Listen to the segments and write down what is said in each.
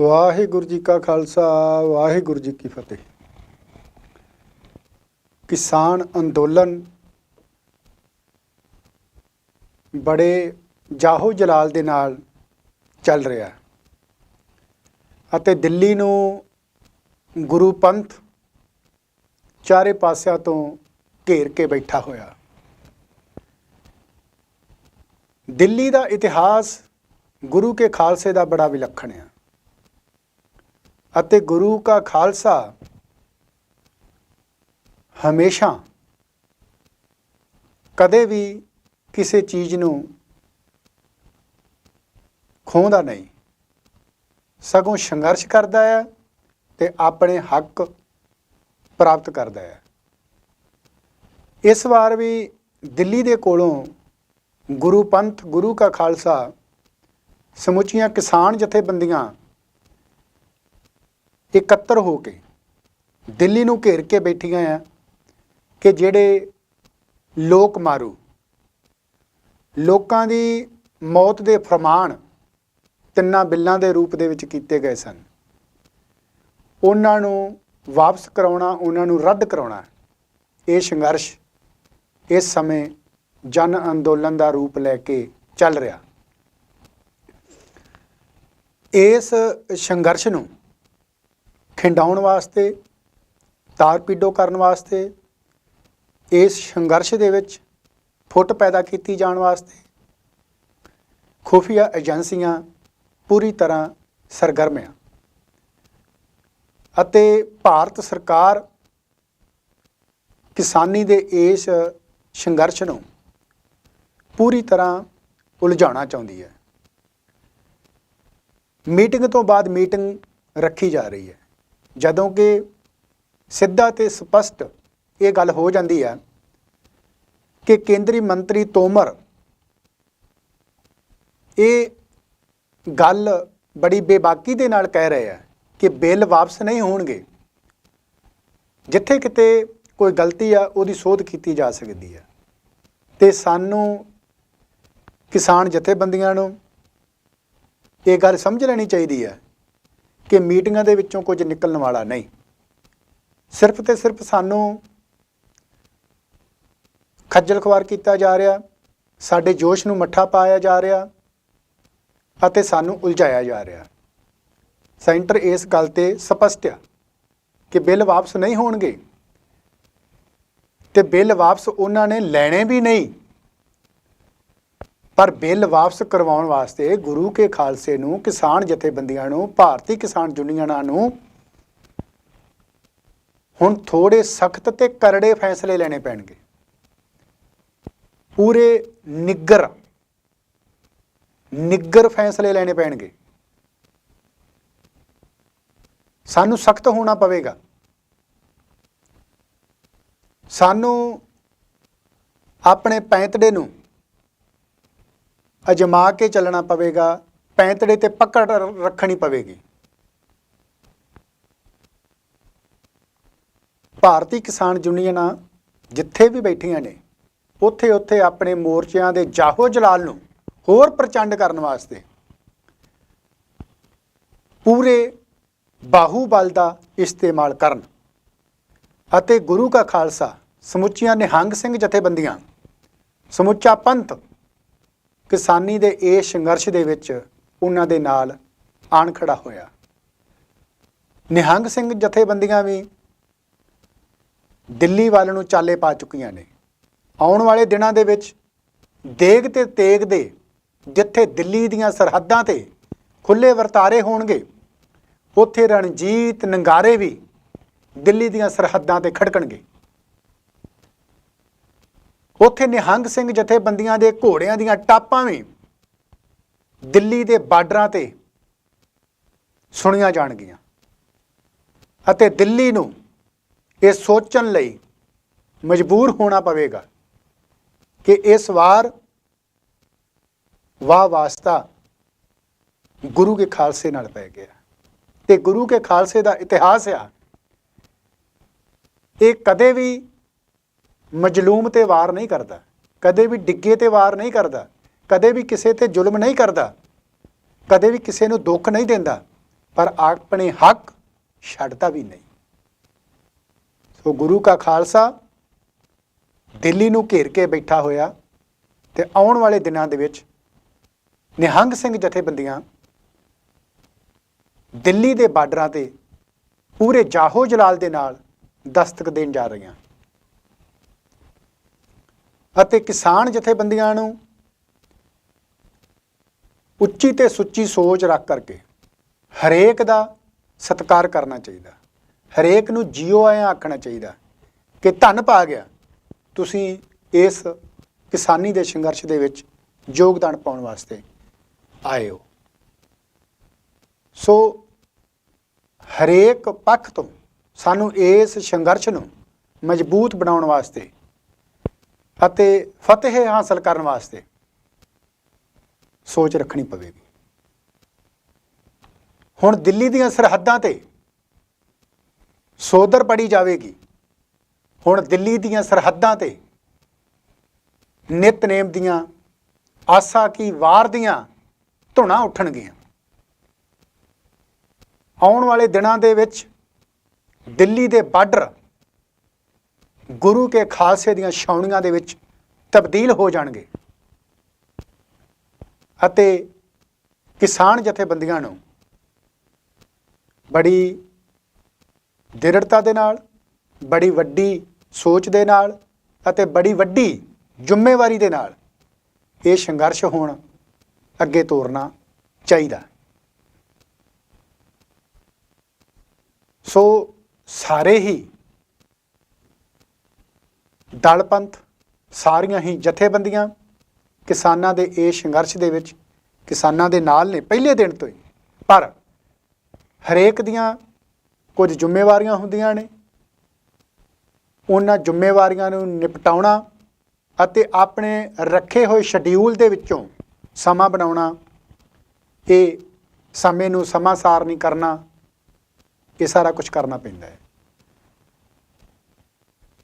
ਵਾਹਿਗੁਰੂ ਜੀ ਕਾ ਖਾਲਸਾ, ਵਾਹਿਗੁਰੂ ਜੀ ਕੀ ਫਤਿਹ। ਕਿਸਾਨ ਅੰਦੋਲਨ ਬੜੇ ਜਾਹੋ ਜਲਾਲ ਦੇ ਨਾਲ ਚੱਲ ਰਿਹਾ ਅਤੇ ਦਿੱਲੀ ਨੂੰ ਗੁਰੂ ਪੰਥ ਚਾਰੇ ਪਾਸਿਆਂ ਤੋਂ ਘੇਰ ਕੇ ਬੈਠਾ ਹੋਇਆ। ਦਿੱਲੀ ਦਾ ਇਤਿਹਾਸ ਗੁਰੂ ਕੇ ਖਾਲਸੇ ਦਾ ਬੜਾ ਵਿਲੱਖਣ ਹੈ ਅਤੇ ਗੁਰੂ ਕਾ ਖਾਲਸਾ ਹਮੇਸ਼ਾ ਕਦੇ ਵੀ ਕਿਸੇ ਚੀਜ਼ ਨੂੰ ਖੋਹਦਾ ਨਹੀਂ। ਸਗੋਂ ਸੰਘਰਸ਼ ਕਰਦਾ ਹੈ ਤੇ ਆਪਣੇ ਹੱਕ ਪ੍ਰਾਪਤ ਕਰਦਾ ਹੈ। ਇਸ ਵਾਰ ਵੀ ਦਿੱਲੀ ਦੇ ਕੋਲੋਂ ਗੁਰੂ ਪੰਥ, ਗੁਰੂ ਕਾ ਖਾਲਸਾ ਸਮੁੱਚੀਆਂ ਕਿਸਾਨ ਜਥੇਬੰਦੀਆਂ ਇਕੱਤਰ ਹੋ ਕੇ ਦਿੱਲੀ ਨੂੰ ਘੇਰ ਕੇ ਬੈਠੀਆਂ ਆ ਕਿ ਜਿਹੜੇ ਲੋਕ ਮਾਰੂ, ਲੋਕਾਂ ਦੀ ਮੌਤ ਦੇ ਫਰਮਾਨ ਤਿੰਨਾਂ ਬਿੱਲਾਂ ਦੇ ਰੂਪ ਦੇ ਵਿੱਚ ਕੀਤੇ ਗਏ ਸਨ। ਉਹਨਾਂ ਨੂੰ ਵਾਪਸ ਕਰਾਉਣਾ, ਉਹਨਾਂ ਨੂੰ ਰੱਦ ਕਰਾਉਣਾ, ਇਹ ਸੰਘਰਸ਼ ਇਸ ਸਮੇਂ ਜਨ ਅੰਦੋਲਨ ਦਾ ਰੂਪ ਲੈ ਕੇ ਚੱਲ ਰਿਹਾ। ਇਸ ਸੰਘਰਸ਼ ਨੂੰ ਖਿੰਡਾਉਣ ਵਾਸਤੇ ਤਾਰਪੀਡੋ ਕਰਨ ਵਾਸਤੇ, ਇਸ ਸੰਘਰਸ਼ ਦੇ ਵਿੱਚ ਫੁੱਟ ਪੈਦਾ ਕੀਤੀ ਜਾਣ ਵਾਸਤੇ ਖੁਫੀਆ ਏਜੰਸੀਆਂ ਪੂਰੀ ਤਰ੍ਹਾਂ ਸਰਗਰਮ ਆ। ਅਤੇ ਭਾਰਤ ਸਰਕਾਰ ਕਿਸਾਨੀ ਦੇ ਇਸ ਸੰਘਰਸ਼ ਨੂੰ ਪੂਰੀ ਤਰ੍ਹਾਂ ਉਲਝਾਉਣਾ ਚਾਹੁੰਦੀ ਹੈ। ਮੀਟਿੰਗ ਤੋਂ ਬਾਅਦ ਮੀਟਿੰਗ ਰੱਖੀ ਜਾ ਰਹੀ ਹੈ। ਜਦੋਂ ਕਿ ਸਿੱਧਾ ਤੇ ਸਪਸ਼ਟ ਇਹ ਗੱਲ ਹੋ ਜਾਂਦੀ ਹੈ ਕਿ ਕੇਂਦਰੀ ਮੰਤਰੀ ਤੋਮਰ ਇਹ ਗੱਲ ਬੜੀ ਬੇਬਾਕੀ ਦੇ ਨਾਲ ਕਹਿ ਰਹੇ ਆ ਕਿ ਬਿੱਲ ਵਾਪਸ ਨਹੀਂ ਹੋਣਗੇ। ਜਿੱਥੇ ਕਿਤੇ ਕੋਈ ਗਲਤੀ ਆ, ਉਹਦੀ ਸੋਧ ਕੀਤੀ ਜਾ ਸਕਦੀ ਹੈ ਤੇ ਸਾਨੂੰ ਕਿਸਾਨ ਜਥੇਬੰਦੀਆਂ ਨੂੰ ਇਹ ਗੱਲ ਸਮਝ ਲੈਣੀ ਚਾਹੀਦੀ ਹੈ ਕਿ ਮੀਟਿੰਗਾਂ ਦੇ ਵਿੱਚੋਂ ਕੁਝ ਨਿਕਲਣ ਵਾਲਾ ਨਹੀਂ। ਸਿਰਫ ਤੇ ਸਿਰਫ ਸਾਨੂੰ ਖੱਜਲ ਖਵਾਰ ਕੀਤਾ ਜਾ ਰਿਹਾ, ਸਾਡੇ ਜੋਸ਼ ਨੂੰ ਮੱਠਾ ਪਾਇਆ ਜਾ ਰਿਹਾ ਅਤੇ ਸਾਨੂੰ ਉਲਝਾਇਆ ਜਾ ਰਿਹਾ। ਸੈਂਟਰ ਇਸ ਗੱਲ ਤੇ ਸਪਸ਼ਟ ਆ ਕਿ ਬਿੱਲ ਵਾਪਸ ਨਹੀਂ ਹੋਣਗੇ ਤੇ ਬਿੱਲ ਵਾਪਸ ਉਹਨਾਂ ਨੇ ਲੈਣੇ ਵੀ ਨਹੀਂ। ਪਰ ਬਿੱਲ ਵਾਪਸ ਕਰਵਾਉਣ ਵਾਸਤੇ ਗੁਰੂ ਕੇ ਖਾਲਸੇ ਨੂੰ, ਕਿਸਾਨ ਜਥੇਬੰਦੀਆਂ ਨੂੰ, ਭਾਰਤੀ ਕਿਸਾਨ ਯੂਨੀਅਨਾਂ ਨੂੰ ਹੁਣ ਥੋੜੇ ਸਖਤ ਤੇ ਕਰੜੇ ਫੈਸਲੇ ਲੈਣੇ ਪੈਣਗੇ। ਪੂਰੇ ਨਿੱਗਰ ਨਿੱਗਰ ਫੈਸਲੇ ਲੈਣੇ ਪੈਣਗੇ। ਸਾਨੂੰ ਸਖਤ ਹੋਣਾ ਪਵੇਗਾ। ਸਾਨੂੰ ਆਪਣੇ ਪੈਂਤੜੇ ਨੂੰ ਅਜਮਾ ਕੇ ਚੱਲਣਾ ਪਵੇਗਾ, ਪੈਂਤੜੇ ਤੇ ਪਕੜ ਰੱਖਣੀ ਪਵੇਗੀ। ਭਾਰਤੀ ਕਿਸਾਨ ਯੂਨੀਅਨਾਂ ਜਿੱਥੇ ਵੀ ਬੈਠੀਆਂ ਨੇ ਉੱਥੇ ਉੱਥੇ ਆਪਣੇ ਮੋਰਚਿਆਂ ਦੇ ਜਾਹੋ ਜਲਾਲ ਨੂੰ ਹੋਰ ਪ੍ਰਚੰਡ ਕਰਨ ਵਾਸਤੇ ਪੂਰੇ ਬਾਹੂਬਲ ਦਾ ਇਸਤੇਮਾਲ ਕਰਨ ਅਤੇ ਗੁਰੂ ਕਾ ਖਾਲਸਾ ਸਮੁੱਚੀਆਂ ਨਿਹੰਗ ਸਿੰਘ ਜਥੇਬੰਦੀਆਂ, ਸਮੁੱਚਾ ਪੰਥ ਕਿਸਾਨੀ ਦੇ ਇਸ ਸੰਘਰਸ਼ ਦੇ ਵਿੱਚ ਉਹਨਾਂ ਦੇ ਨਾਲ ਆਣ ਖੜਾ ਹੋਇਆ। ਨਿਹੰਗ ਸਿੰਘ ਜਥੇਬੰਦੀਆਂ ਵੀ ਦਿੱਲੀ ਵੱਲ ਨੂੰ ਚਾਲੇ ਪਾ ਚੁੱਕੀਆਂ ਨੇ। ਆਉਣ ਵਾਲੇ ਦਿਨਾਂ ਦੇ ਵਿੱਚ ਦੇਗ ਤੇ ਤੇਗ ਦੇ ਜਿੱਥੇ ਦਿੱਲੀ ਦੀਆਂ ਸਰਹੱਦਾਂ ਤੇ ਖੁੱਲੇ ਵਰਤਾਰੇ ਹੋਣਗੇ, ਉੱਥੇ ਰਣਜੀਤ ਨੰਗਾਰੇ ਵੀ ਦਿੱਲੀ ਦੀਆਂ ਸਰਹੱਦਾਂ ਤੇ ਖੜਕਣਗੇ। ਉੱਥੇ ਨਿਹੰਗ ਸਿੰਘ ਜਥੇਬੰਦੀਆਂ ਦੇ ਘੋੜਿਆਂ ਦੀਆਂ ਟਾਪਾਂ ਵੀ ਦਿੱਲੀ ਦੇ ਬਾਰਡਰਾਂ ਤੇ ਸੁਣੀਆਂ ਜਾਣਗੀਆਂ। ਅਤੇ ਦਿੱਲੀ ਨੂੰ ਇਹ ਸੋਚਣ ਲਈ ਮਜਬੂਰ ਹੋਣਾ ਪਵੇਗਾ ਕਿ ਇਸ ਵਾਰ ਵਾਹ ਵਾਸਤਾ ਗੁਰੂ ਕੇ ਖਾਲਸੇ ਨਾਲ ਪੈ ਗਿਆ। ਤੇ ਗੁਰੂ ਕੇ ਖਾਲਸੇ ਦਾ ਇਤਿਹਾਸ ਆ, ਇਹ ਕਦੇ ਵੀ ਮਜਲੂਮ ਤੇ ਵਾਰ ਨਹੀਂ ਕਰਦਾ। ਕਦੇ ਵੀ ਡਿੱਗੇ ਤੇ ਵਾਰ ਨਹੀਂ ਕਰਦਾ। ਕਦੇ ਵੀ ਕਿਸੇ ਤੇ ਜ਼ੁਲਮ ਨਹੀਂ ਕਰਦਾ। ਕਦੇ ਵੀ ਕਿਸੇ ਨੂੰ ਦੁੱਖ ਨਹੀਂ ਦਿੰਦਾ। ਪਰ ਆਪਣੇ ਹੱਕ ਛੱਡਦਾ ਵੀ ਨਹੀਂ। ਸੋ ਗੁਰੂ ਕਾ ਖਾਲਸਾ, ਦਿੱਲੀ ਨੂੰ ਘੇਰ ਕੇ ਬੈਠਾ ਹੋਇਆ ਤੇ ਆਉਣ ਵਾਲੇ ਦਿਨਾਂ ਦੇ ਵਿੱਚ ਨਿਹੰਗ ਸਿੰਘ ਜਥੇਬੰਦੀਆਂ ਦਿੱਲੀ ਦੇ ਬਾਰਡਰਾਂ ਤੇ ਪੂਰੇ ਜਾਹੋ ਜਲਾਲ ਦੇ ਨਾਲ ਦਸਤਕ ਦੇਣ ਜਾ ਰਹੀਆਂ। ਅਤੇ ਕਿਸਾਨ ਜਥੇਬੰਦੀਆਂ ਨੂੰ ਉੱਚੀ ਤੇ ਸੁੱਚੀ ਸੋਚ ਰੱਖ ਕਰਕੇ ਹਰੇਕ ਦਾ ਸਤਿਕਾਰ ਕਰਨਾ ਚਾਹੀਦਾ। ਹਰੇਕ ਨੂੰ ਜੀਓ ਆਇਆ ਆਖਣਾ ਚਾਹੀਦਾ ਕਿ ਧੰਨ ਪਾ ਗਿਆ, ਤੁਸੀਂ ਇਸ ਕਿਸਾਨੀ ਦੇ ਸੰਘਰਸ਼ ਦੇ ਵਿੱਚ ਯੋਗਦਾਨ ਪਾਉਣ ਵਾਸਤੇ ਆਏ ਹੋ। ਸੋ ਹਰੇਕ ਪੱਖ ਤੋਂ ਸਾਨੂੰ ਇਸ ਸੰਘਰਸ਼ ਨੂੰ ਮਜ਼ਬੂਤ ਬਣਾਉਣ ਵਾਸਤੇ ਅਤੇ ਫਤਿਹ ਹਾਸਲ ਕਰਨ ਵਾਸਤੇ ਸੋਚ ਰੱਖਣੀ ਪਵੇਗੀ। ਹੁਣ ਦਿੱਲੀ ਦੀਆਂ ਸਰਹੱਦਾਂ ਤੇ ਸੋਦਰ ਪੜੀ ਜਾਵੇਗੀ। ਹੁਣ ਦਿੱਲੀ ਦੀਆਂ ਸਰਹੱਦਾਂ ਤੇ ਨਿਤਨੇਮ ਦੀਆਂ ਆਸਾ ਕੀ ਵਾਰ ਦੀਆਂ ਧੁਣਾ ਉੱਠਣਗੀਆਂ। ਆਉਣ ਵਾਲੇ ਦਿਨਾਂ ਦੇ ਵਿੱਚ ਦਿੱਲੀ ਦੇ ਬਾਰਡਰ ਗੁਰੂ ਕੇ ਖਾਲਸੇ ਦੀਆਂ ਛਾਉਣੀਆਂ ਦੇ ਵਿੱਚ ਤਬਦੀਲ ਹੋ ਜਾਣਗੇ। ਅਤੇ ਕਿਸਾਨ ਜਥੇਬੰਦੀਆਂ ਨੂੰ ਬੜੀ ਦ੍ਰਿੜਤਾ ਦੇ ਨਾਲ, ਬੜੀ ਵੱਡੀ ਸੋਚ ਦੇ ਨਾਲ ਅਤੇ ਬੜੀ ਵੱਡੀ ਜ਼ਿੰਮੇਵਾਰੀ ਦੇ ਨਾਲ ਇਹ ਸੰਘਰਸ਼ ਹੋਣ ਅੱਗੇ ਤੋਰਨਾ ਚਾਹੀਦਾ ਸੋ ਸਾਰੇ ਹੀ ਦਲਪੰਥ ਸਾਰੀਆਂ ਹੀ ਜਥੇਬੰਦੀਆਂ ਕਿਸਾਨਾਂ ਦੇ ਇਹ ਸੰਘਰਸ਼ ਦੇ ਵਿੱਚ ਕਿਸਾਨਾਂ ਦੇ ਨਾਲ ਨੇ ਪਹਿਲੇ ਦਿਨ ਤੋਂ ਹੀ। ਪਰ ਹਰੇਕ ਦੀਆਂ ਕੁਝ ਜ਼ਿੰਮੇਵਾਰੀਆਂ ਹੁੰਦੀਆਂ ਨੇ। ਉਹਨਾਂ ਜ਼ਿੰਮੇਵਾਰੀਆਂ ਨੂੰ ਨਿਪਟਾਉਣਾ ਅਤੇ ਆਪਣੇ ਰੱਖੇ ਹੋਏ ਸ਼ਡਿਊਲ ਦੇ ਵਿੱਚੋਂ ਸਮਾਂ ਬਣਾਉਣਾ, ਇਹ ਸਮੇਂ ਨੂੰ ਸਮਾਂ ਸਾਰ ਨਹੀਂ ਕਰਨਾ, ਇਹ ਸਾਰਾ ਕੁਝ ਕਰਨਾ ਪੈਂਦਾ ਹੈ।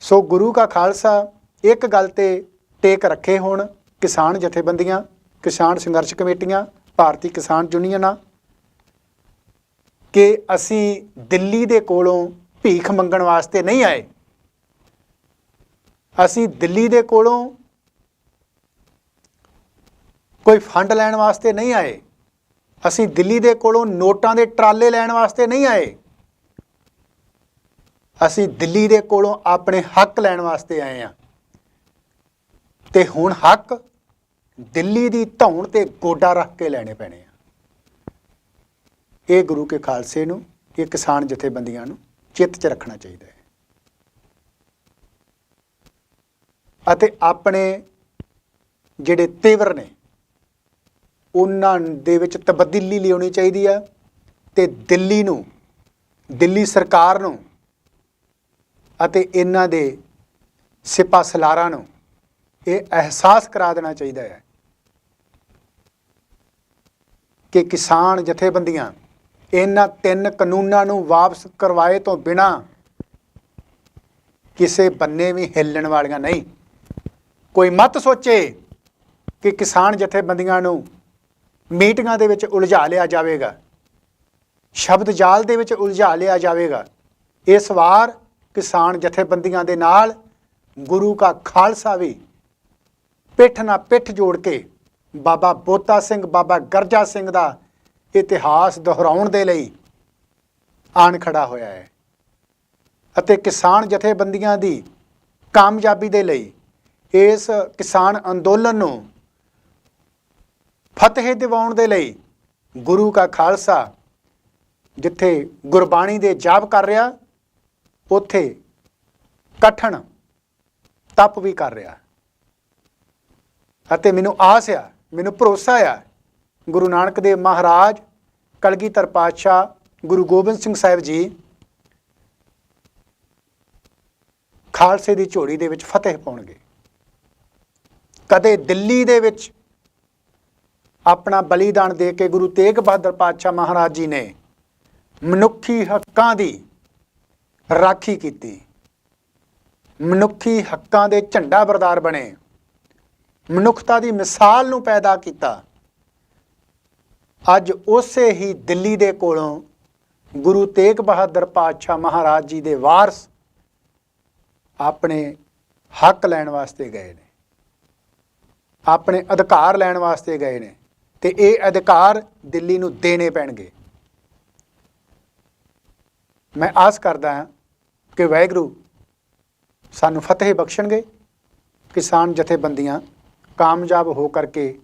ਸੋ ਗੁਰੂ ਕਾ ਖਾਲਸਾ, ਇੱਕ ਗੱਲ ਤੇ ਟੇਕ ਰੱਖੇ ਹੋਣ ਕਿਸਾਨ ਜਥੇਬੰਦੀਆਂ, ਕਿਸਾਨ ਸੰਘਰਸ਼ ਕਮੇਟੀਆਂ, ਭਾਰਤੀ ਕਿਸਾਨ ਯੂਨੀਅਨਾਂ ਕਿ ਅਸੀਂ ਦਿੱਲੀ ਦੇ ਕੋਲੋਂ ਭੀਖ ਮੰਗਣ ਵਾਸਤੇ ਨਹੀਂ ਆਏ। ਅਸੀਂ ਦਿੱਲੀ ਦੇ ਕੋਲੋਂ ਕੋਈ ਫੰਡ ਲੈਣ ਵਾਸਤੇ ਨਹੀਂ ਆਏ। ਅਸੀਂ ਦਿੱਲੀ ਦੇ ਕੋਲੋਂ ਨੋਟਾਂ ਦੇ ਟਰਾਲੇ ਲੈਣ ਵਾਸਤੇ ਨਹੀਂ ਆਏ। ਅਸੀਂ ਦਿੱਲੀ ਦੇ ਕੋਲੋਂ ਆਪਣੇ ਹੱਕ ਲੈਣ ਵਾਸਤੇ ਆਏ ਆ ਤੇ ਹੁਣ ਹੱਕ ਦਿੱਲੀ ਦੀ ਧੌਣ ਤੇ ਗੋਡਾ ਰੱਖ ਕੇ ਲੈਣੇ ਪੈਣੇ ਆ। ਇਹ ਗੁਰੂ ਕੇ ਖਾਲਸੇ ਨੂੰ, ਇਹ ਕਿਸਾਨ ਜਥੇਬੰਦੀਆਂ ਨੂੰ ਚਿੱਤ 'ਚ ਰੱਖਣਾ ਚਾਹੀਦਾ ਹੈ। ਅਤੇ ਆਪਣੇ ਜਿਹੜੇ ਤੇਵਰ ਨੇ, ਉਹਨਾਂ ਦੇ ਵਿੱਚ ਤਬਦੀਲੀ ਲਿਆਉਣੀ ਚਾਹੀਦੀ ਆ ਤੇ ਦਿੱਲੀ ਨੂੰ, ਦਿੱਲੀ ਸਰਕਾਰ ਨੂੰ ਅਤੇ ਇਹਨਾਂ ਦੇ ਸਿਪਾ ਸਲਾਰਾਂ ਨੂੰ ਇਹ ਅਹਿਸਾਸ ਕਰਾ ਦੇਣਾ ਚਾਹੀਦਾ ਹੈ ਕਿ ਕਿਸਾਨ ਜਥੇਬੰਦੀਆਂ ਇਹਨਾਂ ਤਿੰਨ ਕਾਨੂੰਨਾਂ ਨੂੰ ਵਾਪਸ ਕਰਵਾਏ ਤੋਂ ਬਿਨਾ ਕਿਸੇ ਬੰਨੇ ਵੀ ਹਿੱਲਣ ਵਾਲੀਆਂ ਨਹੀਂ। ਕੋਈ ਮਤ ਸੋਚੇ ਕਿ ਕਿਸਾਨ ਜਥੇਬੰਦੀਆਂ ਨੂੰ ਮੀਟਿੰਗਾਂ ਦੇ ਵਿੱਚ ਉਲਝਾ ਲਿਆ ਜਾਵੇਗਾ ਸ਼ਬਦ ਜਾਲ ਦੇ ਵਿੱਚ ਉਲਝਾ ਲਿਆ ਜਾਵੇਗਾ, ਇਸ ਵਾਰ ਕਿਸਾਨ ਜਥੇਬੰਦੀਆਂ ਦੇ ਨਾਲ ਗੁਰੂ ਕਾ ਖਾਲਸਾ ਵੀ ਪਿੱਠ ਨਾਲ ਪਿੱਠ ਜੋੜ ਕੇ ਬਾਬਾ ਬੋਤਾ ਸਿੰਘ, ਬਾਬਾ ਗਰਜਾ ਸਿੰਘ ਦਾ ਇਤਿਹਾਸ ਦੁਹਰਾਉਣ ਦੇ ਲਈ ਆਣ ਖੜਾ ਹੋਇਆ ਹੈ ਅਤੇ ਕਿਸਾਨ ਜਥੇਬੰਦੀਆਂ ਦੀ ਕਾਮਯਾਬੀ ਦੇ ਲਈ ਇਸ ਕਿਸਾਨ ਅੰਦੋਲਨ ਨੂੰ ਫਤਿਹ ਦਿਵਾਉਣ ਦੇ ਲਈ ਗੁਰੂ ਕਾ ਖਾਲਸਾ ਜਿੱਥੇ ਗੁਰਬਾਣੀ ਦੇ ਜਾਪ ਕਰ ਰਿਹਾ ਉੱਥੇ ਕਠਣ ਤਪ ਵੀ ਕਰ ਰਿਹਾ। ਅਤੇ ਮੈਨੂੰ ਆਸ ਆ, ਮੈਨੂੰ ਭਰੋਸਾ ਆ, ਗੁਰੂ ਨਾਨਕ ਦੇਵ ਮਹਾਰਾਜ, ਕਲਗੀਧਰ ਪਾਤਸ਼ਾਹ, ਗੁਰੂ ਗੋਬਿੰਦ ਸਿੰਘ ਸਾਹਿਬ ਜੀ ਖਾਲਸੇ ਦੀ ਝੋਲੀ ਦੇ ਵਿੱਚ ਫਤਿਹ ਪਾਉਣਗੇ। ਕਦੇ ਦਿੱਲੀ ਦੇ ਵਿੱਚ ਆਪਣਾ ਬਲੀਦਾਨ ਦੇ ਕੇ ਗੁਰੂ ਤੇਗ ਬਹਾਦਰ ਪਾਤਸ਼ਾਹ ਮਹਾਰਾਜ ਜੀ ਨੇ ਮਨੁੱਖੀ ਹੱਕਾਂ ਦੀ ਰਾਖੀ ਕੀਤੀ। ਮਨੁੱਖੀ ਹੱਕਾਂ ਦੇ ਝੰਡਾ ਬਰਦਾਰ ਬਣੇ। ਮਨੁੱਖਤਾ ਦੀ ਮਿਸਾਲ ਨੂੰ ਪੈਦਾ ਕੀਤਾ। ਅੱਜ ਉਸੇ ਹੀ ਦਿੱਲੀ ਦੇ ਕੋਲੋਂ ਗੁਰੂ ਤੇਗ ਬਹਾਦਰ ਪਾਤਸ਼ਾਹ ਮਹਾਰਾਜ ਜੀ ਦੇ ਵਾਰਸ ਆਪਣੇ ਹੱਕ ਲੈਣ ਵਾਸਤੇ ਗਏ ਨੇ। ਆਪਣੇ ਅਧਿਕਾਰ ਲੈਣ ਵਾਸਤੇ ਗਏ ਨੇ ਤੇ ਇਹ ਅਧਿਕਾਰ ਦਿੱਲੀ ਨੂੰ ਦੇਣੇ ਪੈਣਗੇ। ਮੈਂ ਆਸ ਕਰਦਾ ਹਾਂ ਕਿ ਵਾਹਿਗੁਰੂ ਸਾਨੂੰ ਫਤਿਹ ਬਖਸ਼ਣਗੇ। ਕਿਸਾਨ ਜਥੇਬੰਦੀਆਂ ਕਾਮਯਾਬ ਹੋ ਕਰਕੇ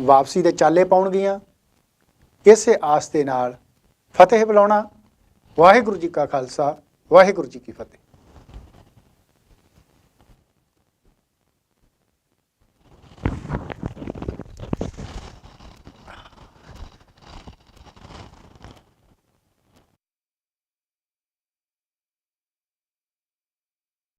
ਵਾਪਸੀ ਦੇ ਚਾਲੇ ਪਾਉਣਗੀਆਂ। ਇਸੇ ਆਸ ਦੇ ਨਾਲ ਫਤਿਹ ਬੁਲਾਉਣਾ। ਵਾਹਿਗੁਰੂ ਜੀ ਕਾ ਖਾਲਸਾ, ਵਾਹਿਗੁਰੂ ਜੀ ਕੀ ਫਤਿਹ।